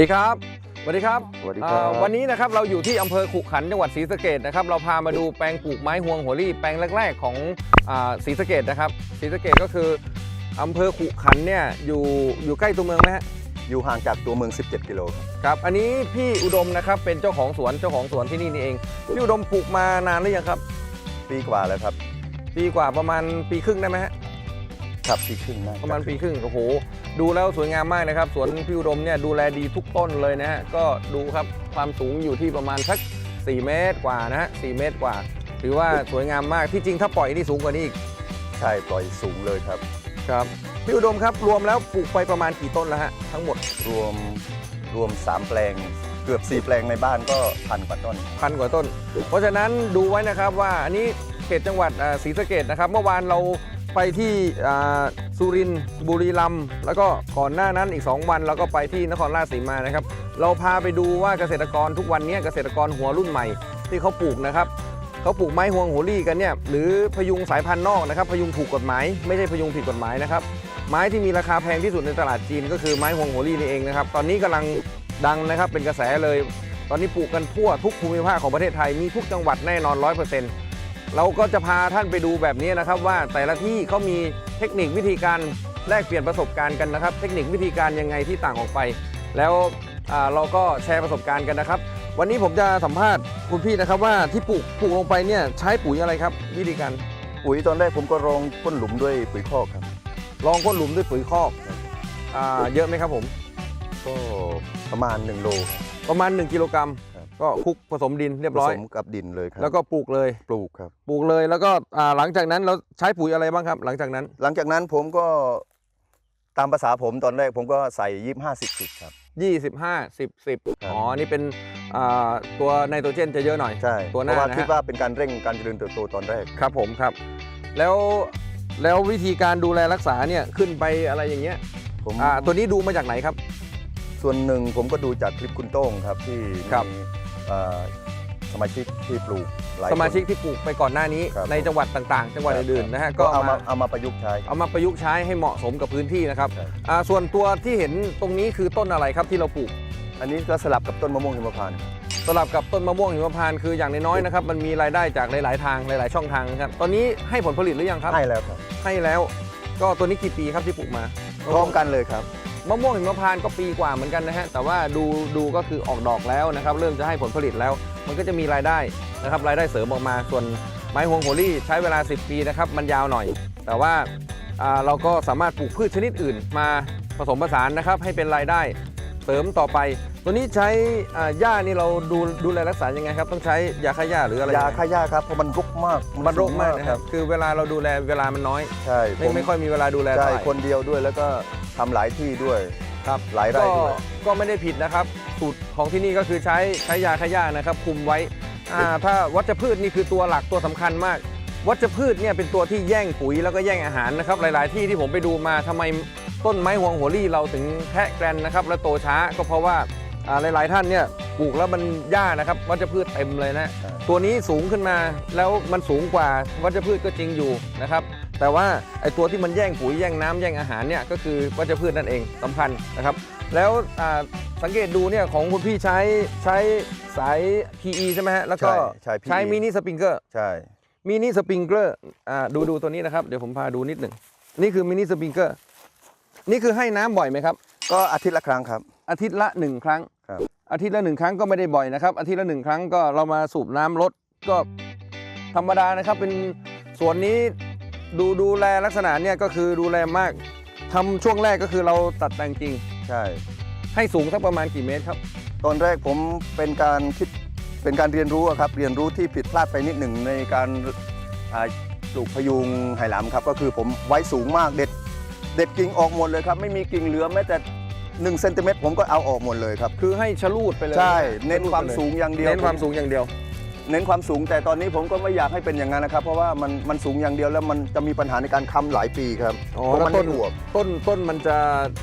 สวัสดีครับสวัสดีครับสวัสดีครับเอ่อวันนี้นะครับเราอยู่ที่อำเภอขุขันธ์จังหวัดศรีสะเกดนะครับเราพามาดูแปลงปลูกไม้ฮวงหัวรี่แปลงแรก ๆ ของอ่าศรีสะเกดนะครับศรีสะเกดก็คืออำเภอขุขันธ์เนี่ยอยู่อยู่ใกล้ตัวเมืองไหมฮะอยู่ห่างจากตัวเมือง 17 กิโลครับครับอันนี้พี่อุดมนะครับเป็นเจ้าของสวนเจ้าของสวนที่นี่นี่เองพี่อุดมปลูกมานานหรือยังครับ ปีกว่าแล้วครับ ปีกว่าประมาณปีครึ่งได้ไหมฮะ ครับปีครึ่งนะประมาณปีครึ่งโอ้โหดูแล้วสวยงามมากนะครับ สวนพี่อุดมเนี่ยดูแลดีทุกต้นเลยนะฮะก็ดูครับความสูงอยู่ที่ประมาณสัก 4 เมตรกว่านะฮะ4เมตรกว่า ถือว่าสวยงามมากที่จริงถ้าปล่อยนี่สูงกว่านี้อีกใช่ปล่อยสูงเลยครับครับพี่อุดมครับรวมแล้วปลูกไปประมาณกี่ต้นแล้วฮะทั้งหมดรวมรวม 3 แปลงเกือบ 4 แปลงในบ้านก็พันกว่าต้นพันกว่าต้น เพราะฉะนั้นดูไว้นะครับว่าอันนี้เขตจังหวัดอ่าศรีสะเกดนะครับ เมื่อวานเรา ไปที่สุรินทร์บุรีรัมย์แล้วก็ก่อนหน้านั้นอีก 2 วันเราก็ไปที่นครราชสีมานะครับ เราพาไปดูว่าเกษตรกรทุกวันนี้เกษตรกรหัวรุ่นใหม่ ที่เขาปลูกนะครับเขาปลูกไม้ฮวงหัวรี่กันเนี่ยหรือพยุงสายพันธุ์นอกนะครับพยุงถูกกฎหมายไม่ใช่พยุงผิดกฎหมายนะครับไม้ที่มีราคาแพงที่สุดในตลาดจีนก็คือไม้ฮวงหัวรี่นี่เองนะครับตอนนี้กำลังดังนะครับเป็นกระแสเลย ตอนนี้ปลูกกันทั่วทุกภูมิภาคของประเทศไทยมีทุกจังหวัดแน่นอน100%เปอร์เซ็นต์าก็จะพาท่านไปดูแบบนี้นะครับ ว่าแต่ละที่เขามีเทคนิควิธีการแลกเปลี่ยนประสบการณ์กันนะครับ เทคนิควิธีการยังไงที่ต่างออกไป แล้วอ่าเราก็แชร์ประสบการณ์กันนะครับ วันนี้ผมจะสัมภาษณ์คุณพี่นะครับว่าที่ปลูกปลูกลงไปเนี่ยใช้ปุ๋ยอะไรครับ วิธีการปุ๋ยตอนแรกผมก็รองพ่นหลุมด้วยปุ๋ยคอกครับลองก้นหลุมด้วยปุ๋ยคอกอ่าเยอะไหมครับผม ก็ประมาณ 1 โลครับประมาณ 1 กิโลกรัมครับ ก็คลุกผสมดินเรียบผร้อสยมกับดินเลยครับแล้วก็ปลูกเลย ปลูกครับ ปลูกเลยแล้วก็อ่าหลังจากนั้นเราใช้ปุ๋ยอะไรบ้างครับ หลังจากนั้นหลังจากนั้นผมก็ตามภาษาผมตอนแรกผมก็ใส่ยี่ห้าสิบสิบครับ 25 10 10ครับอ๋อนี่เป็นอ่าตัวไนโตรเจนจะเยอะหน่อย ใช่ตัวหเพน้าราะว่านะฮะ คิดว่าเป็นการเร่งการเจริญเติบโตตอนแรก ครับผมครับ แล้วแล้ววิธีการดูแลรักษาเนี่ยขึ้นไปอะไรอย่างเงี้ยผมอ่าตัวนี้ดูมาจากไหนครับ ส่วนหนึ่งผมก็ดูจากคลิปคุณโต้งครับที่ครับ มีเอ่อ สมาชิกที่ปลูกหลายสมาชิกคนที่ปลูกไปก่อนหน้านี้ ครับในจังหวัดต่างๆ จังหวัดครับ อื่นๆนะฮะก็ก็เอาเอามามาเอามาประยุกต์ใช้ เอามาประยุกต์ใช้ให้เหมาะสมกับพื้นที่นะครับใช่อ่าส่วนตัวที่เห็นตรงนี้คือต้นอะไรครับที่เราปลูก อันนี้ก็สลับกับต้นมะม่วงหิมพานต์ สลับกับต้นมะม่วงหิมพานต์คืออย่างน้อยๆนะครับมันมีรายได้จากหลาย ๆ ทางหลาย ๆ ช่องทางครับตอนนี้ให้ผลผลิตหรือยังครับให้แล้วครับให้แล้ว ก็ตัวนี้กี่ปีครับที่ปลูกมาพร้อมกันเลยครับ มะม่วงหิมพานต์ก็ปีกว่าเหมือนกันนะฮะ แต่ว่าดูดูก็คือออกดอกแล้วนะครับ เริ่มจะให้ผลผลิตแล้ว มันก็จะมีรายได้นะครับรายได้เสริมออกมา ส่วนไม้ฮวงโหรี่ใช้เวลา 10 ปีนะครับ มันยาวหน่อย แต่ว่าเราก็สามารถปลูกพืชชนิดอื่นมาผสมผสานนะครับให้เป็นรายได้ ริมต่อไป ตัวนี้ใช้อ่าหญ้านี่เราดูดูแลรักษายังไงครับ ต้องใช้ยาฆ่าหญ้าหรืออะไรยายังไงฆ่าหญ้าครับเพราะมันรกมากมันโรคมากสูงนะครับ คือเวลาเราดูแลเวลามันน้อย ใช่ไม่ผมไม่ค่อยมีเวลาดูแลใช่เท่าไหร่คนเดียวด้วยแล้วก็ทำหลายที่ด้วย ครับหลายไร่ก็ด้วย ก็ไม่ได้ผิดนะครับ สูตรของที่นี่ก็คือใช้ใช้ยาฆ่าหญ้านะครับ คุมไว้อ่าถ้าวัชพืชนี่คือตัวหลักตัวสำคัญมาก วัชพืชเนี่ยเป็นตัวที่แย่งปุ๋ยแล้วก็แย่งอาหารนะครับ หลาย ๆ ที่ที่ผมไปดูมาทำไม ต้นไม้หวงหัวรี่เราถึงแทะแกรนนะครับ และโตช้าก็เพราะว่าอ่าหลาย ๆ ท่านเนี่ยปลูกแล้วมันหญ้านะครับวัชพืชเต็มเลยนะใช่ตัวนี้สูงขึ้นมาแล้วมันสูงกว่าวัชพืชก็จริงอยู่นะครับ แต่ว่าไอ้ตัวที่มันแย่งปุ๋ยแย่งน้ำแย่งอาหารเนี่ยก็คือวัชพืชนั่นเองสำคัญนะครับ แล้วอ่าสังเกตดูเนี่ยของคุณพี่ใช้ใช้สาย PE ใช่ไหมฮะแล้วก็ใช่ใช่ PE ใช้มินิสปริงเกอร์ใช่มินิสปริงเกอร์อ่าดูดูตัวนี้นะครับเดี๋ยวผมพาดูนิดหนึ่งนี่คือมินิสปริงเกอร์ นี่คือให้น้ำบ่อยไหมครับ ก็อาทิตย์ละครั้งครับ อาทิตย์ละหนึ่งครั้ง ครับ อาทิตย์ละหนึ่งครั้งก็ไม่ได้บ่อยนะครับ อาทิตย์ละหนึ่งครั้งก็เรามาสูบน้ำลดก็ธรรมดานะครับ เป็นส่วนนี้ดูดูแลลักษณะเนี่ยก็คือดูแลมากทำช่วงแรกก็คือเราตัดแต่งจริง ใช่ ให้สูงสักประมาณกี่เมตรครับ ตอนแรกผมเป็นการคิดเป็นการเรียนรู้อะครับ เรียนรู้ที่ผิดพลาดไปนิดหนึ่งในการอ่าปลูกพยุงไหหลำครับ ก็คือผมไว้สูงมากเด็ด เด็ดกิ่งออกหมดเลยครับ ไม่มีกิ่งเหลือแม้แต่1เซนติเมตรผมก็เอาออกหมดเลยครับ คือให้ชะลูดไปเลยใช่ะเน้นความสูงอย่างเดียว เน้นความสูงอย่างเดียว เน้นความสูงแต่ตอนนี้ผมก็ไม่อยากให้เป็นอย่างนั้นนะครับ เพราะว่ามันมันสูงอย่างเดียวแล้วมันจะมีปัญหาในการค้ำหลายปีครับอ๋อเพราะแล้วมันต้นไม่อวบต้นต้นมันจะ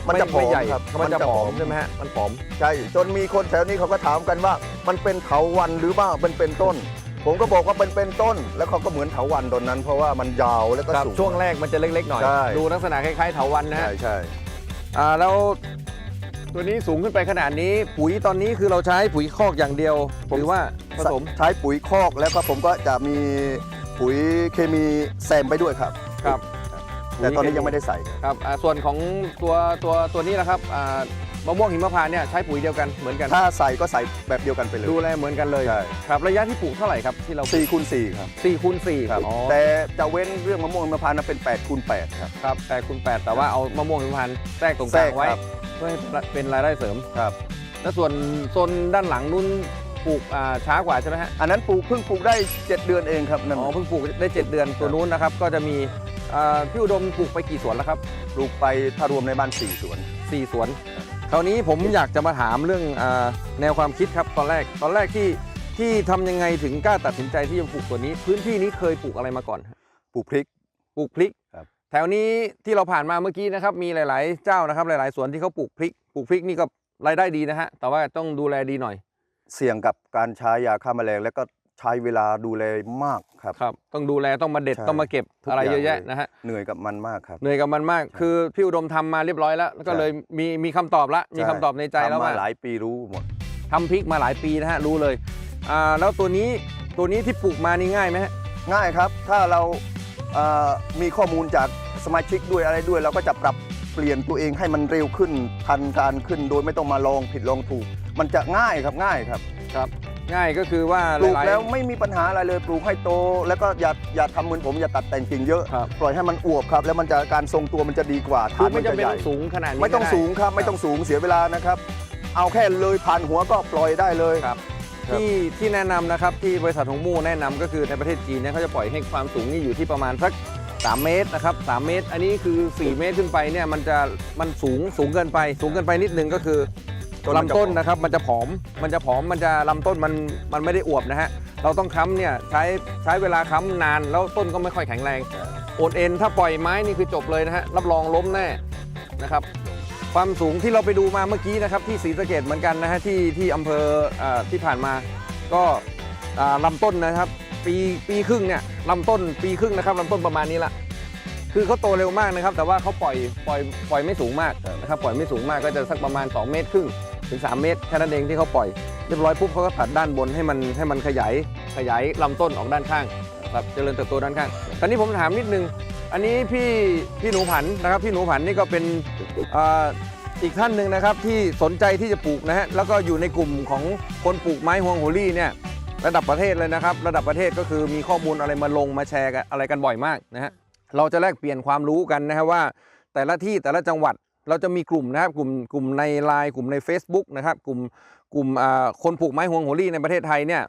มันจะไผอมใหญ่ครับมันจะมันจะผอผมมใช่ไหมฮะมันผอมใช่จนมีคนแถวนี้เขาก็ถามกันว่า มันเป็นเถาวันหรือว่ามันเป็นต้น ผมก็บอกว่าเป็นเป็นต้น แล้วเขาก็เหมือนเถาวันตอนนั้น เพราะว่ามันยาวแล้วก็ครับสูง ช่วงแรกมันจะเล็กๆหน่อย ใช่ ดูลักษณะคล้ายๆเถาวันนะใช่ฮะใช่อ่าแล้วตัวนี้สูงขึ้นไปขนาดนี้ ปุ๋ยตอนนี้คือเราใช้ปุ๋ยคอกอย่างเดียวผมหรือว่าผสมใช้ปุ๋ยคอกแล้วก็ผมก็จะมีปุ๋ยเคมีแซมไปด้วยครับ ครับแต่ตอนนี้ยังไม่ได้ใส่ ครับอ่าส่วนของตัวตัวตัวนี้นะครับอ่า มะม่วงหิมพานต์เนี่ยใช้ปุ๋ยเดียวกันเหมือนกัน ถ้าใส่ก็ใส่แบบเดียวกันไปเลย ดูแลเหมือนกันเลยใช่ ครับระยะที่ปลูกเท่าไหร่ครับที่เราสี่คูณสี่ครับสี่คูณสี่ครับอ๋อแต่จะเว้นเรื่องมะม่วงหิมพานต์นะเป็น8คูณ8ครับ ครับแปดคูณแปดแต่ว่าเอามะม่วงหิมพานต์แทรกตรงกแทรลางกไว้ครับ เพื่อให้เป็นรายได้เสริม ครับ แล้วส่วนโซนด้านหลังนู้นปลูกอ่าช้ากว่าใช่ไหมฮะ อันนั้นปลูกเพิ่งปลูกได้ 7 เดือนเองครับนั่นอ๋อเพิ่งปลูกได้ 7 เดือนตัวนู้นนะครับ ก็จะมีอ่าพี่อุดมปลูกไปกี่สวนแล้วครับ ปลูกไปถ้ารวมในบ้าน4สวนสี่สวน คราวนี้ผมอยากจะมาถามเรื่องอาแนวความคิดครับตอนแรก ตอนแรกที่ที่ทำยังไงถึงกล้าตัดสินใจที่จะปลูกตัวนี้ พื้นที่นี้เคยปลูกอะไรมาก่อนปลูกพริก ปลูกพริกครับ แถวนี้ที่เราผ่านมาเมื่อกี้นะครับมีหลาย ๆ เจ้านะครับ หลาย ๆ สวนที่เขาปลูกพริกปลูกพริกนี่ก็รายได้ดีนะฮะแต่ว่าต้องดูแลดีหน่อย เสี่ยงกับการใช้ยาฆ่าแมลงแล้วก็ ใช้เวลาดูแลมากครับ ครับ ต้องดูแลต้องมาเด็ดใช่ต้องมาเก็บทุกอะไรอย่างเยอะแยะเลยนะฮะเหนื่อยกับมันมากครับ เหนื่อยกับมันมาก คือพี่อุดมทำมาเรียบร้อยแล้วแล้วก็ใช่ เลยมีมีคำตอบละมีคำตอบในใจแล้วทำว่า มาหลายปีรู้หมด ทำพริกมาหลายปีนะฮะรู้เลยอ่าแล้วตัวนี้ตัวนี้ที่ปลูกมานี่ง่ายไหมฮะง่ายครับ ถ้าเราเอ่อมีข้อมูลจากสมาชิกด้วยอะไรด้วย เราก็จะปรับเปลี่ยนตัวเองให้มันเร็วขึ้นทันการขึ้น โดยไม่ต้องมาลองผิดลองถูก มันจะง่ายครับง่ายครับ ครับง่ายก็คือว่าปลูกหายๆ แล้วไม่มีปัญหาอะไรเลยปลูกให้โต แล้วก็อย่าอย่าทำเหมือนผมอย่าตัดแต่งกิ่งเยอะ ครับ ปล่อยให้มันอวบครับ แล้วมันจะการทรงตัวมันจะดีกว่าคืฐาอนไม่มันจะจำเป็นใหญ่ต้องสูงขนาดนี้ไม่ต้องก็ด้ สูงครับไม่ต้องสูงเสียเวลานะครับ เอาแค่เลยผ่านหัวก็ปล่อยได้เลย ครับ ครับ ที่ที่แนะนำนะครับที่บริษัทของมู่แนะนำก็คือในประเทศจีนเนี่ยเขาจะปล่อยให้ความสูงนี่อยู่ที่ประมาณสัก 3 เมตรนะครับ3เมตร อันนี้คือ 4 เมตรขึ้นไปเนี่ยมันจะมันสูงสูงเกินไป สูงเกินไปนิดนึงก็คือ ต้นมันจะลำต้นผอมนะครับ มันจะผอม มันจะผอม มันจะลำต้นมันมันไม่ได้อวบนะฮะ เราต้องค้ำเนี่ยใช้ใช้เวลาค้ำนานแล้วต้นก็ไม่ค่อยแข็งแรงโอนเอ็นถ้าปล่อยไม้นี่คือจบเลยนะฮะ รับรองล้มแน่นะครับ ความสูงที่เราไปดูมาเมื่อกี้นะครับที่ศรีสะเกดเหมือนกันนะฮะที่ที่อำเภออาที่ผ่านมา ก็อ่าลำต้นนะครับ ปีปีครึ่งเนี่ยลำต้นปีครึ่งนะครับลำต้นประมาณนี้ละ คือเขาโตเร็วมากนะครับ แต่ว่าเขาปล่อยปล่อยปล่อยไม่สูงมากนะครับปล่อยไม่สูงมากก็จะสักประมาณ 2 เมตรครึ่ง ถึง 3 เมตรแค่นั้นเองที่เขาปล่อย เรียบร้อยปุ๊บเขาก็ตัดด้านบนให้มันให้มันขยายขยายลำต้นออกด้านข้างครับเจริญเติบโตด้านข้างตอนนี้ผมถามนิดนึง อันนี้พี่พี่หนูผันนะครับ พี่หนูผันนี่ก็เป็นออีกท่านหนึ่งนะครับที่สนใจที่จะปลูกนะฮะแล้วก็อยู่ในกลุ่มของคนปลูกไม้ฮวงโฮลี่เนี่ยระดับประเทศเลยนะครับ ระดับประเทศก็คือมีข้อมูลอะไรมาลงมาแชร์กันอะไรกันบ่อยมากนะฮะเราจะแลกเปลี่ยนความรู้กันนะฮะว่า แต่ละที่แต่ละจังหวัด เราจะมีกลุ่มนะครับกลุ่มกลุ่มในไลน์กลุ่มใน Facebook นะครับ กลุ่มกลุ่มคนปลูกไม้ฮวงโฮลี่ในประเทศไทยเนี่ย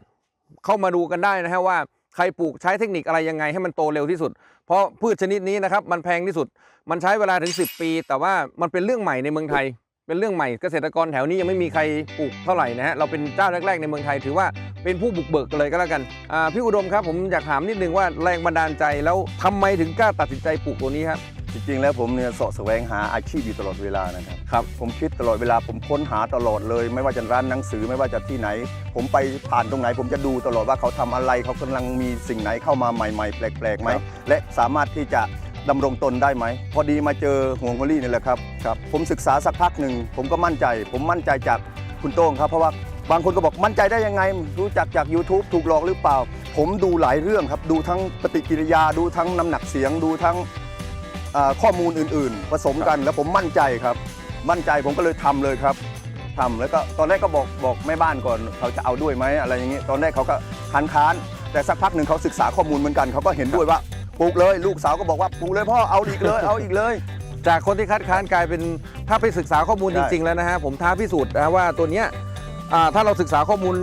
เข้ามาดูกันได้นะฮะว่าใครปลูกใช้เทคนิคอะไรยังไงให้มันโตเร็วที่สุด เพราะพืชชนิดนี้นะครับมันแพงที่สุด มันใช้เวลาถึง 10 ปี แต่ว่ามันเป็นเรื่องใหม่ในเมืองไทย เป็นเรื่องใหม่เกษตรกรแถวนี้ยังไม่มีใครปลูกเท่าไหร่นะฮะเราเป็นเจ้าแรก ๆ ในเมืองไทยถือว่าเป็นผู้บุกเบิกกันเลยก็แล้วกันพี่อุดมครับผมอยากถามนิดนึงว่าแรงบันดาลใจแล้วทำไมถึงกล้าตัดสินใจปลูกตัวนี้ครับ จริงๆแล้วผมเนี่ยเสาะแสวงหาอาชีพอยู่ตลอดเวลานะครับครับ ผมคิดตลอดเวลาผมค้นหาตลอดเลย ไม่ว่าจะร้านหนังสือไม่ว่าจะที่ไหน ผมไปผ่านตรงไหน ผมจะดูตลอดว่าเขาทำอะไรเขากำลังมีสิ่งไหนเข้ามาใหม่ ๆ แปลกๆไหมครับและสามารถที่จะดำรงตนได้ไหม พอดีมาเจอห่วงโฮลี่นี่แหละครับครับ ผมศึกษาสักพักหนึ่ง ผมก็มั่นใจ ผมมั่นใจจากคุณโต้งครับ เพราะว่าบางคนก็บอกมั่นใจได้ยังไง รู้จักจาก YouTube ถูกหลอกหรือเปล่า ผมดูหลายเรื่องครับ ดูทั้งปฏิกิริยา ดูทั้งน้ำหนักเสียง ดูทั้งอ่า ข้อมูลอื่นๆ ผสมกันแล้วผมมั่นใจครับ มั่นใจผมก็เลยทำเลยครับทำแล้วก็ตอนแรกก็บอกบอกแม่บ้านก่อนเขาจะเอาด้วยไหมอะไรอย่างนี้ตอนแรกเขาก็ค้านค้านๆแต่สักพักหนึ่งเขาศึกษาข้อมูลเหมือนกันเขาก็เห็นด้วยว่าปลูกเลยลูกสาวก็บอกว่าปลูกเลยพ่อเอาอีกเลยเอาอีกเลย จากคนที่คัดค้านกลายเป็นถ้าไปศึกษาข้อมูลจใช่ริง ๆ แล้วนะฮะผมท้าพิสูจน์นะว่าตัวเนี้ยอ่า ถ้าเราศึกษาข้อมูล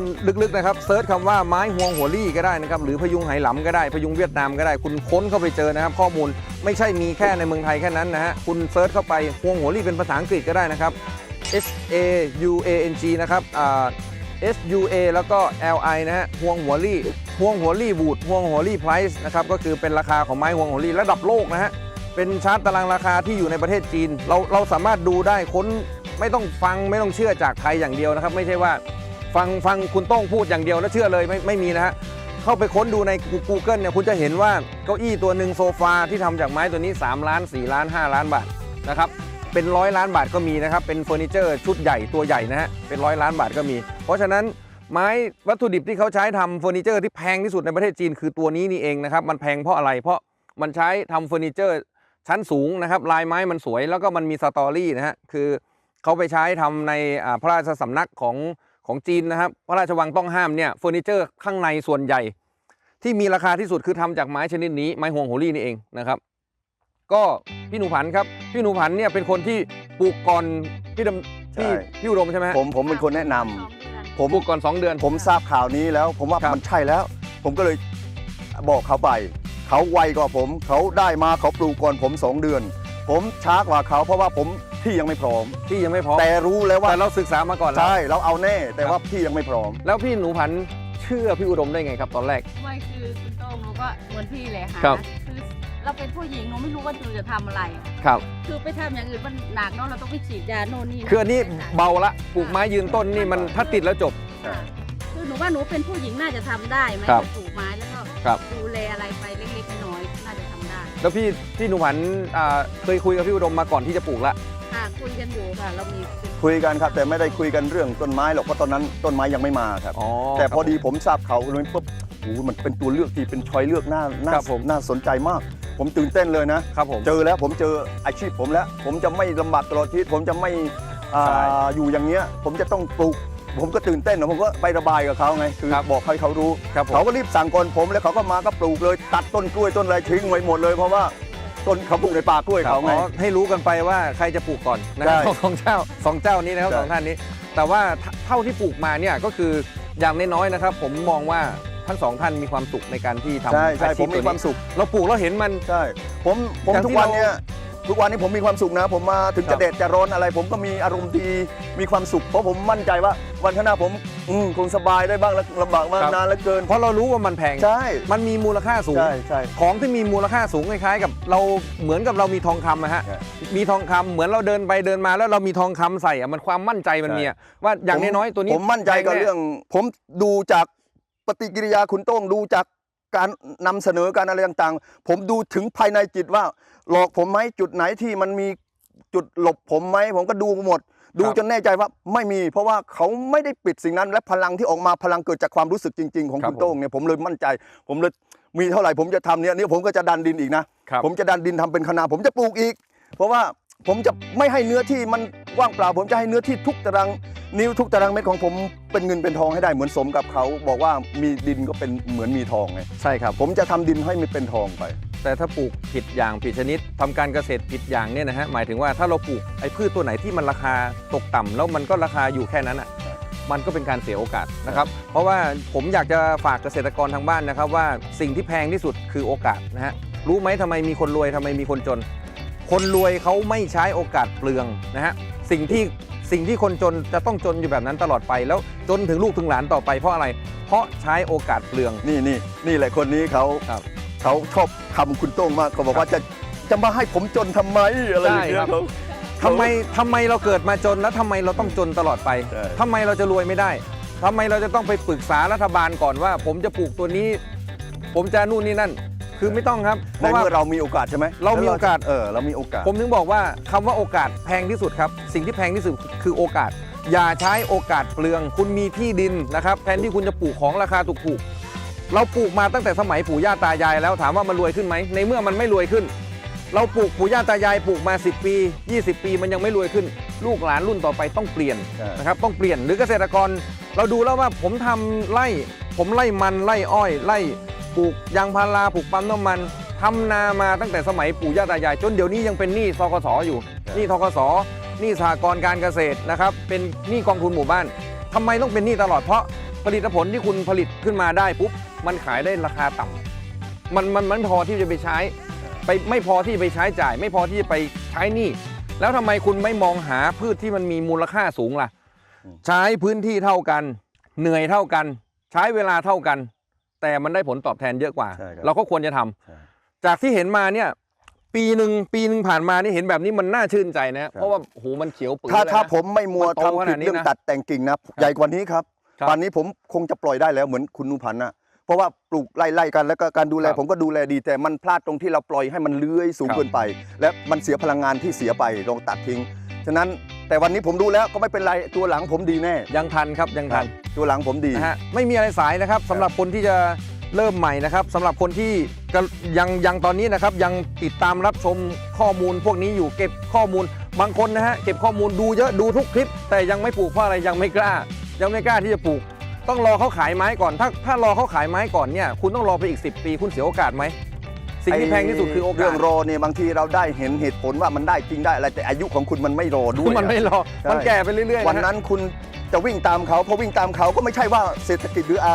ลึกๆนะครับเซิร์ชคำว่าไม้ฮวงหัวลี่ก็ได้นะครับหรือพยุงไหหลำก็ได้พยุงเวียดนามก็ได้คุณค้นเข้าไปเจอนะครับ ข้อมูลไม่ใช่มีแค่ในเมืองไทยแค่นั้นนะฮะคุณเซิร์ชเข้าไปฮวงหัวลี่เป็นภาษาอังกฤษก็ได้นะครับ H A U A N G นะครับ S U A แล้วก็ L I นะฮะฮวงหัวลี่ฮวงหัวลี่บูดฮวงหัวลี่ไพรส์นะครับก็คือเป็นราคาของไม้ฮวงหัวลี่ระดับโลกนะฮะเป็นชาร์ตตารางราคาที่อยู่ในประเทศจีน เราเราสามารถดูได้ค้น ไม่ต้องฟังไม่ต้องเชื่อจากไทยอย่างเดียวนะครับ ไม่ใช่ว่าฟังฟังคุณต้องพูดอย่างเดียวแล้วเชื่อเลยไม่ไม่มีนะฮะเข้าไปค้นดูใน Google เนี่ยคุณจะเห็นว่าเก้าอี้ตัวหนึ่งโซฟาที่ทำจากไม้ตัวนี้ 3 ล้าน 4 ล้าน 5 ล้านบาทนะครับเป็นร้อยล้านบาทก็มีนะครับเป็นเฟอร์นิเจอร์ชุดใหญ่ตัวใหญ่นะฮะเป็นร้อยล้านบาทก็มี เพราะฉะนั้นไม้วัตถุดิบที่เขาใช้ทำเฟอร์นิเจอร์ที่แพงที่สุดในประเทศจีนคือตัวนี้นี่เองนะครับมันแพงเพราะอะไรเพราะมันใช้ทำเฟอร์นิเจอร์ชั้นสูงนะครับลายไม้มันสวยแล้วก็มันมีสตอรี่นะฮะคือ เขาไปใช้ทำในอ่าพระราชสำนักของของจีนนะครับ พระราชวังต้องห้ามเนี่ยเฟอร์นิเจอร์ข้างในส่วนใหญ่ ที่มีราคาที่สุดคือทำจากไม้ชนิดนี้ไม้ห่วงโหรี่นี่เองนะครับ ก็พี่หนูผันครับพี่หนูผันเนี่ยเป็นคนที่ปลูกก่อนพี่ดำพี่ใช่พี่อุดมใช่ไหมฮะผมผมเป็นคนแนะนำผมปลูกก่อน 2 เดือน ผมทราบข่าวนี้แล้ว ผมว่าครับมันใช่แล้ว ผมก็เลยบอกเขาไป เขาไวกว่าผม เขาได้มาเขาปลูกก่อนผมสองเดือน ผมช้ากว่าเขาเพราะว่าผม ที่ยังไม่พร้อม พี่ยังไม่พร้อมแต่รู้แล้วว่าแต่เราศึกษามาก่อนแล้ว ใช่เราเอาแน่แต่ครับว่าพี่ยังไม่พร้อม แล้วพี่หนูผันเชื่อพี่อุดมได้ไงครับตอนแรก ไม่คือคุณโต้งหนูก็เหมือนพี่เลยค่ะครับ คือเราเป็นผู้หญิงหนูไม่รู้ว่าหนูจะทำอะไร ครับ คือไปทำอย่างอื่นมันหนักเนาะเราต้องไปฉีดยาโน่นนี่คืออันนี้ไปสารเบาละปลูกไม้ยืนต้นนี่มันถ้าติดแล้วจบ ค่ะคือหนูว่าหนูเป็นผู้หญิงน่าจะทำได้ไหมครับปลูกไม้แล้วก็ครับ ดูแลอะไรไปเล็กๆน้อยๆน่าจะทำได้ แล้วพี่พี่หนูผันอ่าเคยคุยกับพี่อุดมมาก่อนที่จะปลูกละ ค่ะคุยกันอยู่ค่ะ เรามีเป็นคุยกันครับ แต่ไม่ได้คุยกันเรื่องต้นไม้หรอกเพราะตอนนั้นต้นไม้ยังไม่มาครับ อ๋อแต่พอดีครับผมทราบเขาเลยปุ๊บโอ้โหมันเป็นตัวเลือกที่เป็นชอยเลือกน่าน่าครับผม น่าสนใจมาก ผมตื่นเต้นเลยนะ ครับผม เจอแล้วผมเจออาชีพผมแล้ว ผมจะไม่ลำบากตลอดชีวิตผมจะไม่อ่าใช่อยู่อย่างเงี้ย ผมจะต้องปลูก ผมก็ตื่นเต้นนะผมก็ไประบายกับเขาไงคือครับ บอกให้เขารู้ ครับผม เขาก็รีบสั่งก่อนผมแล้วเขาก็มาก็ปลูกเลย ตัดต้นกล้วยต้นอะไรทิ้งไว้หมดเลยเพราะว่า ต้นเขาปลูกในป่ากล้วยครับเขาไงอ๋อให้รู้กันไปว่าใครจะปลูกก่อนนะคใช่รับสองเจ้าสองเจ้านี้นะครับใช่ สองท่านนี้ แต่ว่าเท่าที่ปลูกมาเนี่ยก็คืออย่างน้อยๆนะครับ ผมมองว่าทั้งสองท่านมีความสุขในการที่ทำใช่ใช่อาผชีมพมีตัวความนี้สุข เราปลูกเราเห็นมัน ใช่ ผมผมอย่างที่ทุกวันเราเนี้ย ทุกวันนี้ผมมีความสุขนะ ผมมาถึงครัจะบเด็ดจะร้อนอะไร ผมก็มีอารมณ์ดีมีความสุข เพราะผมมั่นใจว่าวันข้างหน้าผมอืมคงสบายได้บ้างแล้วลำบากมากนานเหลือเกิน เพราะเรารู้ว่ามันแพง ใช่ มันมีมูลค่าสูง ใช่ใช่ ของที่มีมูลค่าสูงคล้ายๆกับเราเหมือนกับเรามีทองคำอะฮะ ใช่มีทองคำเหมือนเราเดินไปเดินมาแล้วเรามีทองคำใส่อะมันความมั่นใจมันมีอะว่าอย่างผมน้อยๆตัวนี้ผมมั่นใจกับแพแเรื่อง ผมดูจากปฏิกิริยาคุณโต้งดูจาก การนำเสนอการอะไรต่างๆ ผมดูถึงภายในจิตว่า หลอกผมไหมจุดไหนที่มันมีจุดหลบผมไหมผมก็ดูหมด ดูครับจนแน่ใจว่าไม่มี เพราะว่าเขาไม่ได้ปิดสิ่งนั้น และพลังที่ออกมาพลังเกิดจากความรู้สึกจริง ๆ ของครับคุณโต้งเนี่ยผมเลยมั่นใจ ผมเลยมีเท่าไหร่ผมจะทำเนี่ยนี่ผมก็จะดันดินอีกนะครับผมจะดันดินทำเป็นคณะผมจะปลูกอีก เพราะว่าผมจะไม่ให้เนื้อที่มันว่างเปล่า ผมจะให้เนื้อที่ทุกตาราง นิ้วทุกตารางเม็ดของผมเป็นเงินเป็นทองให้ได้เหมือนสมกับเขาบอกว่ามีดินก็เป็นเหมือนมีทองไงใช่ครับ ผมจะทำดินให้มันเป็นทองไป แต่ถ้าปลูกผิดอย่างผิดชนิดทำการเกษตรผิดอย่างเนี่ยนะฮะหมายถึงว่าถ้าเราปลูกไอ้พืชตัวไหนที่มันราคาตกต่ำแล้วมันก็ราคาอยู่แค่นั้นอะใช่ มันก็เป็นการเสียโอกาสนะครับเพราะว่าผมอยากจะฝากเกษตรกรทางบ้านนะครับว่าสิ่งที่แพงที่สุดคือโอกาสนะฮะรู้ไหมทำไมมีคนรวยทำไมมีคนจน คนรวยเขาไม่ใช้โอกาสเปลืองนะฮะสิ่งที่ สิ่งที่คนจนจะต้องจนอยู่แบบนั้นตลอดไป แล้วจนถึงลูกถึงหลานต่อไปเพราะอะไร เพราะใช้โอกาสเปลือง นี่นี่นี่แหละคนนี้เขาครับเขาชอบคำคุณโต้งมากเขาบอกว่าจะจะมาให้ผมจนทำไมอะไรอย่างเงี้ใช่ครัยบ เขา ทำไมทำไมเราเกิดมาจนแล้วทำไมเราต้องจนตลอดไปใช่ ทำไมเราจะรวยไม่ได้ทำไมเราจะต้องไปปรึกษารัฐบาลก่อนว่า ผมจะปลูกตัวนี้ ผมจะนู่นนี่นั่น คือไม่ต้องครับ เพในราะว่า เมื่อเรามีโอกาสใช่ไหมเรามีโอกาส เออเรามีโอกาส ผมถึงบอกว่าคำว่าโอกาสแพงที่สุดครับ สิ่งที่แพงที่สุดคือโอกาส อย่าใช้โอกาสเปลือง คุณมีที่ดินนะครับแทนที่คุณจะปลูกของราคาถูกๆเราปลูกมาตั้งแต่สมัยปู่ย่าตายายแล้วถามว่ามันรวยขึ้นไหมในเมื่อมันไม่รวยขึ้น เราปลูกปู่ย่าตายายปลูกมา 10 ปี 20 ปีมันยังไม่รวยขึ้น ลูกหลานรุ่นต่อไปต้องเปลี่ยนใช่ นะครับต้องเปลี่ยนหรือเกษตรกร เราดูแล้วว่าผมทำไร่ ผมไร่มันไร่อ้อยไร่ ปลูกยางพาราปลูกปั๊มน้ำมันทำนามาตั้งแต่สมัยปู่ย่าตายาย จนเดี๋ยวนี้ยังเป็นหนี้ทกสอยู่หนี้ทกสหนี้สหกรณ์การเกษตรนะครับเป็นหนี้กองทุนหมู่บ้านทำไมต้องเป็นหนี้ตลอดเพราะผลิตผลที่คุณผลิตขึ้นมาได้ปุ๊บมันขายได้ราคาต่ำมันมันมันพอที่จะไปใช้ ไปไม่พอที่จะไปใช้จ่าย ไม่พอที่จะไปใช้หนี้แล้วทำไมคุณไม่มองหาพืชที่มันมีมูลค่าสูงล่ะ ใช้พื้นที่เท่ากัน เหนื่อยเท่ากัน ใช้เวลาเท่ากัน แต่มันได้ผลตอบแทนเยอะกว่า ใช่ครับ เราก็ควรจะทำใช่ จากที่เห็นมาเนี่ยปีหนึ่งปีหนึ่งผ่านมานี่เห็นแบบนี้มันน่าชื่นใจนะครับ เพราะว่าโอ้โหมันเขียวปื้ถ้าเลยนะ ถ้าผมไม่มัวมันโตทำขผินาดดนี้เรื่องนะตัดแต่งกิ่งนะใหญ่กว่านี้ครับครับ ป่านนี้ผมคงจะปล่อยได้แล้วเหมือนคุณนุพันธ์นะเพราะว่าปลูกไล่ๆกันแล้วก็การดูแลครับผมก็ดูแลดีแต่มันพลาดตรงที่เราปล่อยให้มันเลื้อยสูงครับเกินไป และมันเสียพลังงานที่เสียไปลองตัดทิ้งฉะนั้น แต่วันนี้ผมดูแล้วก็ไม่เป็นไรตัวหลังผมดีแน่ยังทันครับยังทันตัวหลังผมดีนะฮะไม่มีอะไรสายนะครับสำหรับคนที่จะเริ่มใหม่นะครับสำหรับคนที่กำยังยังตอนนี้นะครับยังติดตามรับชมข้อมูลพวกนี้อยู่เก็บข้อมูลบางคนนะฮะเก็บข้อมูลดูเยอะดูทุกคลิป แต่ยังไม่ปลูกเพราะอะไรยังไม่กล้า ยังไม่กล้าที่จะปลูก ต้องรอเขาขายไม้ก่อน ถ้าถ้ารอเขาขายไม้ก่อนเนี่ยคุณต้องรอไปอีก 10 ปี คุณเสียโอกาสไหม สิ่งที่แพงที่สุดคือโอกาเรื่สองรอเนี่ยบางทีเราได้เห็นเหตุผลว่ามันได้จริงได้อะไรแต่อายุของคุณมันไม่รอด้วยมันไม่รอ ใช่มันแก่ไปเรื่อยๆวันนะฮะนั้นคุณจะวิ่งตามเขาพอวิ่งตามเขาก็ไม่ใช่ว่าเศรษฐกิจหรืออา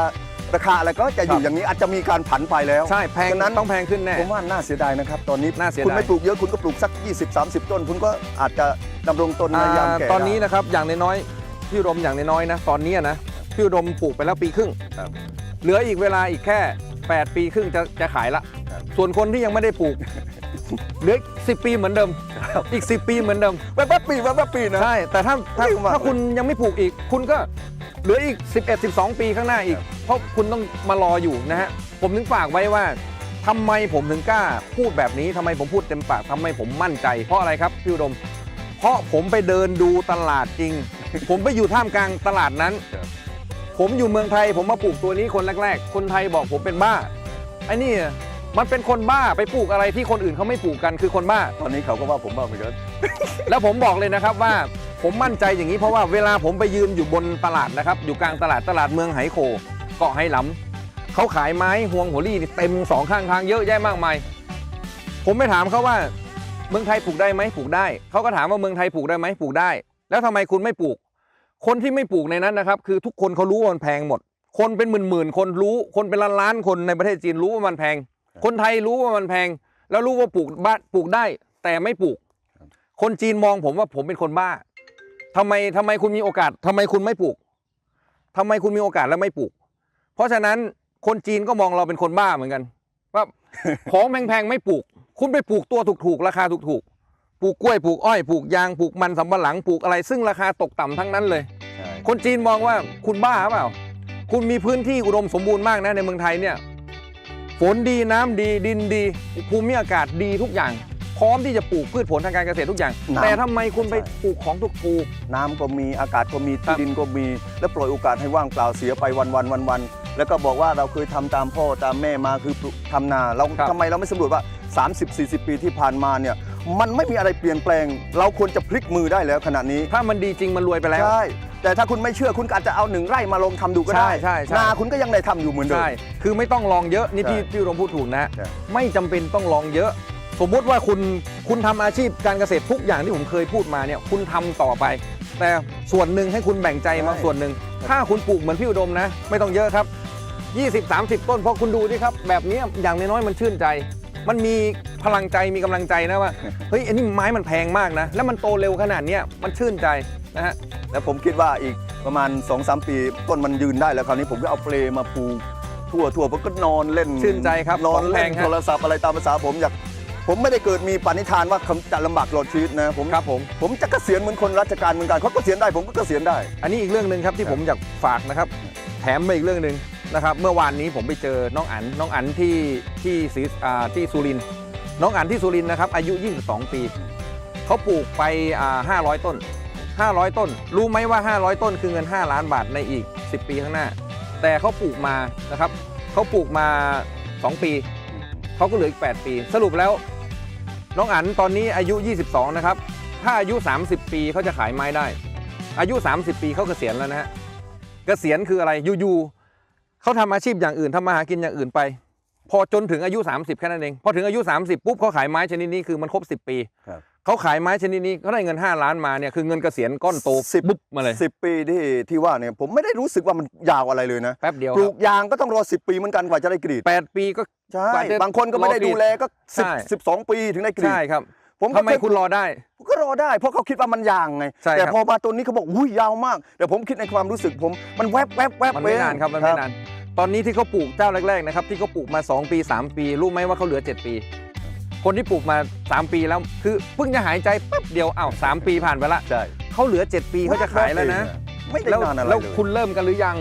ราคาอะไรก็จะอยู่อย่างนี้อาจจะมีการผันไปแล้ว ใช่แพงฉะนั้นต้องแพงขึ้นแน่ ผมว่าน่าเสียดายนะครับ ตอนนี้น่าเสียดาย คุณไม่ปลูกเยอะคุณก็ปลูกสัก 20-30 ต้น คุณก็อาจจะดำรงตนในยามแก่อ่าตอนนี้ได้ นะครับอย่างน้อยๆพี่อุดมอย่างน้อยๆนะตอนนี้นะพี่อุดมปลูกไปแล้วปีครึ่งครับ เหลืออีกเวลาอีกแค่ 8 ปีครึ่งจะจะขายละ ครับส่วนคนที่ยังไม่ได้ปลูก เหลืออีก10ปีเหมือนเดิม อีก 10 ปีเหมือนเดิมแป๊บๆปีแป๊บๆปีนะ ใช่ แต่ถ้าถ้าเร็วมากถ้าคุณยังไม่ปลูกอีก คุณก็เหลืออีก 11 12 ปีข้างหน้าอีก ครับ เพราะคุณต้องมารออยู่นะฮะ ผมถึงฝากไว้ว่าทำไมผมถึงกล้าพูดแบบนี้ทำไมผมพูดเต็มปากทำไมผมมั่นใจ เพราะอะไรครับพี่อุดม เพราะผมไปเดินดูตลาดจริง ผมไปอยู่ท่ามกลางตลาดนั้น ครับ ผมอยู่เมืองไทย ผมมาปลูกตัวนี้คนแรก ๆ คนไทยบอกผมเป็นบ้าไอ้นี่มันเป็นคนบ้าไปปลูกอะไรที่คนอื่นเขาไม่ปลูกกันคือคนบ้า ตอนนี้เขาก็ว่าผมบ้าไปแล้วแล้วผมบอกเลยนะครับว่าผมมั่นใจอย่างนี้เพราะว่าเวลาผมไปยืนอยู่บนตลาดนะครับ อยู่กลางตลาดตลาดเมืองไหโคเกาะไหหลำเขาขายไม้ห่วงหัวรี่นี่เต็มสองข้างทางเยอะแยะมากมายผมไปถามเขาว่า เมืองไทยปลูกได้ไหมปลูกได้เขาก็ถามว่าเมืองไทยปลูกได้ไหมปลูกได้ แล้วทำไมคุณไม่ปลูก คนที่ไม่ปลูกในนั้นนะครับ คือทุกคนเขารู้ว่ามันแพงหมด คนเป็นหมื่นๆคนรู้ คนเป็นล้านๆคนในประเทศจีนรู้ว่ามันแพง คนไทยรู้ว่ามันแพง แล้วรู้ว่าปลูกบ้านปลูกได้ แต่ไม่ปลูก คนจีนมองผมว่าผมเป็นคนบ้าทำไมทำไมคุณมีโอกาสทำไมคุณไม่ปลูกทำไมคุณมีโอกาสแล้วไม่ปลูก เพราะฉะนั้นคนจีนก็มองเราเป็นคนบ้าเหมือนกันว่าของแพงๆไม่ปลูก คุณไปปลูกตัวถูกๆราคาถูกๆ ปลูกกล้วยปลูกอ้อยปลูกยางปลูกมันสำปะหลังปลูกอะไร ซึ่งราคาตกต่ำทั้งนั้นเลย ใช่คนจีนมองว่าคุณบ้าเปล่า คุณมีพื้นที่อุดมสมบูรณ์มากนะในเมืองไทยเนี่ย ฝนดีน้ำดีดินดี ภูมิอากาศดีทุกอย่าง พร้อมที่จะปลูกพืชผลทางการเกษตรทุกอย่าง น้ำ แต่ทำไมคุณไปใช่ปลูกของถูก น้ำก็มีอากาศก็มีครัที่บดินก็มี แล้วปล่อยโอกาสให้ว่างเปล่าเสียไปวันวันวันวันๆแล้วก็บอกว่าเราเคยทำตามพ่อตามแม่มาคือปลูกทำนาเราครับ ทำไมเราไม่สำรวจว่า 30-40 ปีที่ผ่านมาเนี่ย มันไม่มีอะไรเปลี่ยนแปลง เราควรจะพลิกมือได้แล้วขณะนี้ๆถ้ามันดีจริงมันรวยไปแล้ว ใช่แต่ถ้าคุณไม่เชื่อคุณก็อาจจะเอาหนึ่งไร่มาลองทำดูก็ได้ใช่ใช่ใช่ นาคุณก็ยังได้ทำอยู่เหมือนเดิม ใช่ คือไม่ต้องลองเยอะ นี่พี่ใช่พี่อุดมพูดถูกนะ ใช่ ไม่จำเป็นต้องลองเยอะ สมมุติว่าคุณคุณทำอาชีพการเกษตรทุกอย่างที่ผมเคยพูดมาเนี่ยคุณทำต่อไป แต่ส่วนหนึ่งให้คุณแบ่งใจมาส่วนหนึ่ง ถ้าคุณปลูกเหมือนพี่อุดมนะ ไม่ต้องเยอะครับ 20 30 ต้นเพราะคุณดูดิครับ แบบนี้อย่างน้อยๆมันชื่นใจ มันมีพลังใจมีกำลังใจนะว่าเฮ้ยอันนี้ไม้มันแพงมากนะ แล้วมันโตเร็วขนาดเนี้ยมันชื่นใจนะฮะแล้วผมคิดว่าอีกประมาณ2อสปี ต้นมันยืนได้แล้วคราวนี้ผมก็เอาเปลมาปูทั่วทั่วผมก็นอนเล่นชื่นใจครับนอนของแพเล่งนฮะโทรศัพท์อะไรตามภาษาผมอยากผมไม่ได้เกิดมีปณิธานว่าผมจะลำบากตลอดชีวิตนะผมครับผมผมจะเกษียณเหมือนคนราชการเหมือนกันเขาเกษียณได้ผมก็เกษียณได้ อันนี้อีกเรื่องหนึ่งครับที่ครับผมอยากฝากนะครับ แถมมาอีกเรื่องหนึ่ง นะครับเมื่อวานนี้ผมไปเจอน้องอั๋นน้องอั๋นที่ที่ศรีอ่าที่สุรินทร์น้องอั๋นที่สุรินทร์นะครับอายุ 22 ปีเขาปลูกไปอ่า500 ต้น 500 ต้น รู้ไหมว่า 500 ต้นคือเงิน 5 ล้านบาทในอีก 10 ปีข้างหน้า แต่เขาปลูกมานะครับเขาปลูกมา 2 ปีเขาก็เหลืออีก 8 ปี สรุปแล้ว น้องอั๋นตอนนี้อายุ 22 นะครับ ถ้าอายุ 30 ปีเขาจะขายไม้ได้ อายุ 30 ปีเขาเกษียณแล้วนะฮะเกษียณคืออะไรอยู่ๆ เขาทำอาชีพอย่างอื่นทำมาหากินอย่างอื่นไป พอจนถึงอายุ 30 แค่นั้นเอง พอถึงอายุ 30 ปุ๊บเขาขายไม้ชนิดนี้คือมันครบ 10 ปีครับเขาขายไม้ชนิดนี้เขาได้เงิน 5 ล้านมาเนี่ยคือเงินเกษียณก้อนโตสิบบุ๊บมาเลยสิบปีที่ที่ว่าเนี่ยผมไม่ได้รู้สึกว่ามันยาวอะไรเลยนะแป๊บเดียวปคลูรับกยางก็ต้องรอ 10 ปีเหมือนกันกว่าจะได้กรีดแปดปีก็ใช่กว่าจะบางคนก็ไม่ได้รอกรีดดูแลก็สิบใช่สิบสองปีถึงได้กรีดใช่ครับ ผมก็ทำไมเคยคุณรอได้ ผมก็รอได้ เพราะเขาคิดว่ามันยางไง ใช่ครับ แต่พอมาตัวนี้เขาบอกอุ้ยยาวมาก แต่ผมคิดในความรู้สึกผมมันแวบแวบแวบมันไม่เองนานครับมันไม่นาน ตอนนี้ที่เขาปลูกเจ้าแรกๆนะครับที่เขาปลูกมา 2 ปี 3 ปีรู้ไหมว่าเขาเหลือ 7 ปี คนที่ปลูกมา 3 ปีแล้วคือเพิ่งจะหายใจปั๊บเดียวอ้าวสามปีผ่านไปละใช่เขาเหลือ 7 ปีเขาจะขายแล้วนะ ไม่ได้แล้วนานอะไรแล้วเลยคุณเริ่มกันหรือยัง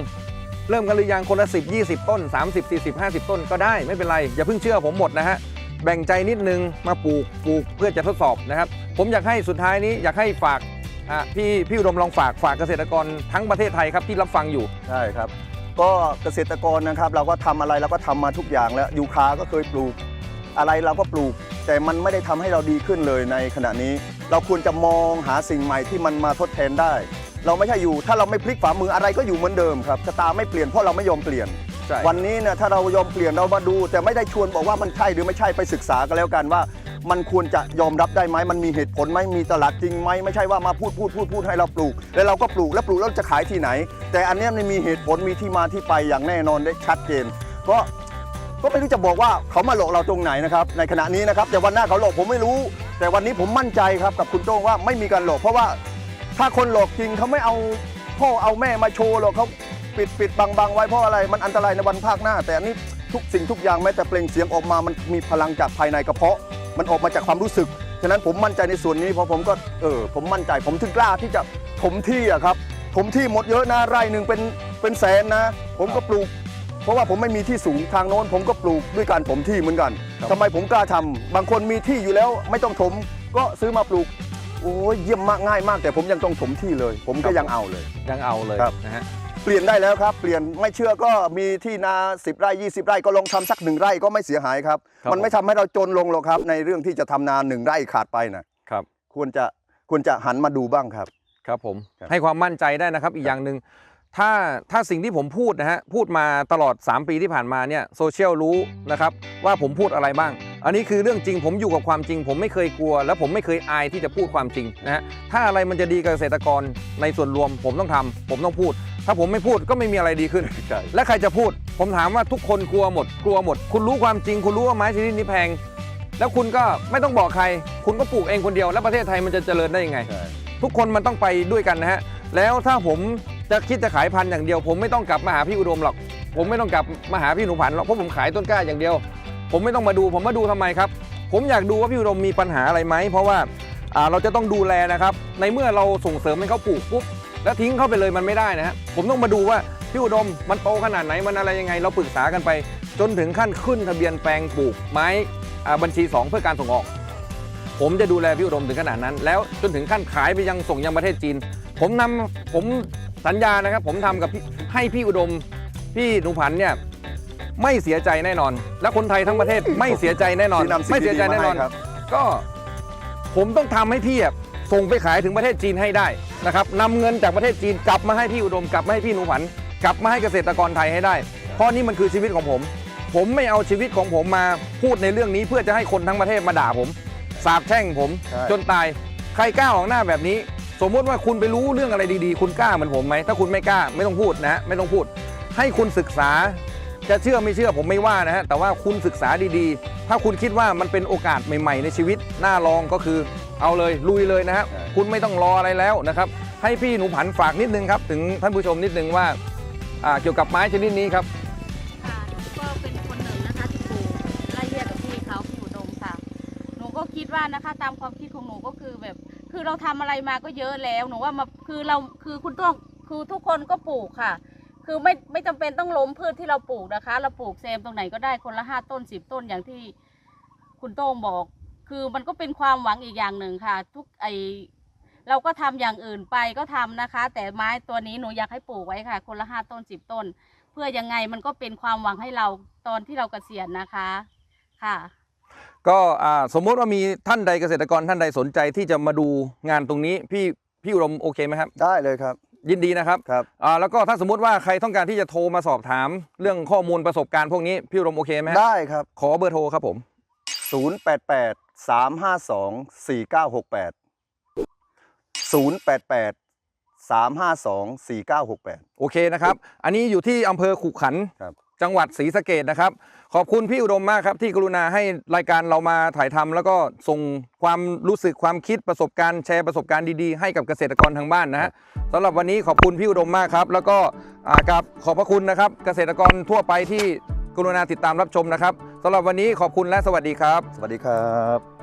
เริ่มกันหรือยังคนละ10 20 ต้น 30 40 50 ต้นก็ได้ไม่เป็นไร อย่าเพิ่งเชื่อผมหมดนะฮะ แบ่งใจนิดนึงมาปลูกปลูกเพื่อจะทดสอบนะครับ ผมอยากให้สุดท้ายนี้อยากให้ฝากอะพี่พี่อุดมลองฝากฝากเกษตรกรทั้งประเทศไทยครับที่รับฟังอยู่ ใช่ครับ ก็เกษตรกรนะครับเราก็ทำอะไรเราก็ทำมาทุกอย่างแล้วยูคาก็เคยปลูก อะไรเราก็ปลูก แต่มันไม่ได้ทำให้เราดีขึ้นเลยในขณะนี้ เราควรจะมองหาสิ่งใหม่ที่มันมาทดแทนได้ เราไม่ใช่อยู่ ถ้าเราไม่พลิกฝ่ามืออะไรก็อยู่เหมือนเดิมครับชะตาไม่เปลี่ยนเพราะเราไม่ยอมเปลี่ยน ใช่ วันนี้เนี่ยถ้าเรายอมเปลี่ยนเรามาดู แต่ไม่ได้ชวนบอกว่ามันใช่หรือไม่ใช่ไปศึกษากันแล้วกันว่า มันควรจะยอมรับได้ไหมมันมีเหตุผลไหมมีตลาดจริงไหมไม่ใช่ว่ามาพูดพูดพูดพูดให้เราปลูก แล้วเราก็ปลูกแล้วปลูกแล้วจะขายที่ไหน แต่อันเนี้ยมันมีเหตุผลมีที่มาที่ไปอย่างแน่นอนได้ชัดเจนก็ก็ไม่รู้จะบอกว่าเขามาหลอกเราตรงไหนนะครับในขณะนี้นะครับ แต่วันหน้าเขาหลอกผมไม่รู้ แต่วันนี้ผมมั่นใจครับกับคุณโต้งว่าไม่มีการหลอกเพราะว่าถ้าคนหลอกจริงเขาไม่เอาพ่อเอาแม่มาโชว์หรอกเขา ปิดปิดบังบังไว้เพราะอะไรมันอันตรายในวันภาคหน้า แต่อันนี้ทุกสิ่งทุกอย่างแม้แต่เปล่งเสียงออกมามันมีพลังจากภายในกระเพาะ มันออกมาจากความรู้สึกฉะนั้นผมมั่นใจในส่วนนี้เพราะผมก็เออผมมั่นใจผมถึงกล้าที่จะถมที่อะครับถมที่หมดเยอะนะไร่หนึ่งเป็นเป็นแสนนะ ผมก็ปลูก เพราะว่าผมไม่มีที่สูงทางโน้น ผมก็ปลูกด้วยการถมที่เหมือนกันครับทำไมผมกล้าทำบางคนมีที่อยู่แล้วไม่ต้องถมก็ซื้อมาปลูกโอ้ยเยี่ยมมากง่ายมาก แต่ผมยังต้องถมที่เลย ผมก็ยังเอาเลยยังเอาเลยครับนะฮะ เปลี่ยนได้แล้วครับ เปลี่ยนไม่เชื่อก็มีที่นา 10 ไร่ 20 ไร่ก็ลองทำสักหนึ่งไร่ก็ไม่เสียหายครับ ครับ มันไม่ทำให้เราจนลงหรอกครับ ในเรื่องที่จะทำนาหนึ่งไร่ขาดไปนะครับ ควรจะควรจะหันมาดูบ้างครับ ครับผม ครับ ให้ความมั่นใจได้นะครับ อีกอย่างหนึ่ง ถ้าถ้าสิ่งที่ผมพูดนะฮะพูดมาตลอด 3 ปีที่ผ่านมาเนี่ยโซเชียลรู้นะครับว่าผมพูดอะไรบ้าง อันนี้คือเรื่องจริงผมอยู่กับความจริง ผมไม่เคยกลัว และผมไม่เคยอายที่จะพูดความจริงนะฮะถ้าอะไรมันจะดีกับเกษตรกรในส่วนรวม ผมต้องทำผมต้องพูด ถ้าผมไม่พูดก็ไม่มีอะไรดีขึ้นใช่และใครจะพูด ผมถามว่าทุกคนกลัวหมด กลัวหมด คุณรู้ความจริง คุณรู้ว่าไม้ชนิดนี้แพง แล้วคุณก็ไม่ต้องบอกใคร คุณก็ปลูกเองคนเดียว แล้วประเทศไทยมันจะเจริญได้ยังไงใช่ทุกคนมันต้องไปด้วยกันนะฮะแล้วถ้าผม จะคิดจะขายพันธุ์อย่างเดียว ผมไม่ต้องกลับมาหาพี่อุดมหรอก ผมไม่ต้องกลับมาหาพี่หนูผันหรอกเพราะผมขายต้นกล้าอย่างเดียว ผมไม่ต้องมาดู ผมมาดูทำไมครับ ผมอยากดูว่าพี่อุดมมีปัญหาอะไรไหมเพราะว่าเราจะต้องดูแลนะครับ ในเมื่อเราส่งเสริมให้เขาปลูกปุ๊บแล้วทิ้งเขาไปเลยมันไม่ได้นะฮะผมต้องมาดูว่าพี่อุดมมันโตขนาดไหนมันอะไรยังไง เราปรึกษากันไป จนถึงขั้นขึ้นทะเบียนแปลงปลูกไม้บัญชี 2 เพื่อการส่งออก ผมจะดูแลพี่อุดมถึงขนาดนั้น แล้วจนถึงขั้นขายไปยังส่งยังประเทศจีน ผมนำผม สัญญานะครับผมทำกับพี่ให้พี่อุดมพี่หนูผันเนี่ยไม่เสียใจแน่นอน และคนไทยทั้งประเทศไม่เสียใจแน่นอนที่นำสิ่งไม่เสียใจดีๆมาแน่นอนให้ครับก็ผมต้องทำให้พี่อะส่งไปขายถึงประเทศจีนให้ได้นะครับนำเงินจากประเทศจีนกลับมาให้พี่อุดมกลับมาให้พี่หนูผันกลับมาให้เกษตรกรไทยให้ได้ เพราะนี่มันคือชีวิตของผม ผมไม่เอาชีวิตของผมมาพูดในเรื่องนี้เพื่อจะให้คนทั้งประเทศมาด่าผม สาบแช่งผมใช่จนตาย ใครกล้าออกหน้าแบบนี้ สมมติว่าคุณไปรู้เรื่องอะไรดีๆ คุณกล้าเหมือนผมไหมถ้าคุณไม่กล้าไม่ต้องพูดนะฮะไม่ต้องพูด ให้คุณศึกษาจะเชื่อไม่เชื่อผมไม่ว่านะฮะแต่ว่าคุณศึกษาดีๆ ถ้าคุณคิดว่ามันเป็นโอกาสใหม่ ๆ ในชีวิตน่าลองก็คือเอาเลยลุยเลยนะฮะใช่คุณไม่ต้องรออะไรแล้วนะครับให้พี่หนูผันฝากนิดนึงครับถึงท่านผู้ชมนิดนึงว่าอ่าเกี่ยวกับไม้ชนิดนี้ครับ ค่ะก็เป็นคนหนึ่งนะคะที่ปลูกไล่เรียกกับพี่เขาพี่อุดมค่ะ หนูก็คิดว่านะคะ ตามความคิดของหนูก็คือแบบ คือเราทำอะไรมาก็เยอะแล้วหนูว่ามาคือเราคือคุณต้องคือทุกคนก็ปลูกค่ะ คือไม่ไม่จำเป็นต้องล้มพืชที่เราปลูกนะคะ เราปลูกเซมตรงไหนก็ได้คนละห้าต้นสิบต้นอย่างที่คุณโต้งบอก คือมันก็เป็นความหวังอีกอย่างหนึ่งค่ะ ทุกไอเราก็ทำอย่างอื่นไปก็ทำนะคะ แต่ไม้ตัวนี้หนูอยากให้ปลูกไว้ค่ะ คนละห้าต้นสิบต้น เพื่อยังไงมันก็เป็นความหวังให้เราตอนที่เราเกษียณนะคะค่ะ ก็อ่าสมมุติว่ามีท่านใดเกษตรกรท่านใดสนใจที่จะมาดูงานตรงนี้พี่พี่อุดมโอเคไหมครับ ได้เลยครับ ยินดีนะครับครับอ่าแล้วก็ถ้าสมมติว่าใครต้องการที่จะโทรมาสอบถาม เรื่องข้อมูลประสบการณ์พวกนี้พี่อุดมโอเคไหมฮะได้ครับ ขอเบอร์โทรครับผม 088 352 4968 088 352 4968 โอเคนะครับ อันนี้อยู่ที่อำเภอขุขันธ์ครับ จังหวัดศรีสะเกดนะครับ ขอบคุณพี่อุดมมากครับ ที่กรุณาให้รายการเรามาถ่ายทำแล้วก็ส่งความรู้สึกความคิดประสบการณ์แชร์ประสบการณ์ดีๆให้กับเกษตรกรทางบ้านนะฮะสำหรับวันนี้ขอบคุณพี่อุดมมากครับ แล้วก็อ่ากับขอบพระคุณนะครับ เกษตรกรทั่วไปที่กรุณาติดตามรับชมนะครับสำหรับวันนี้ขอบคุณและสวัสดีครับ สวัสดีครับ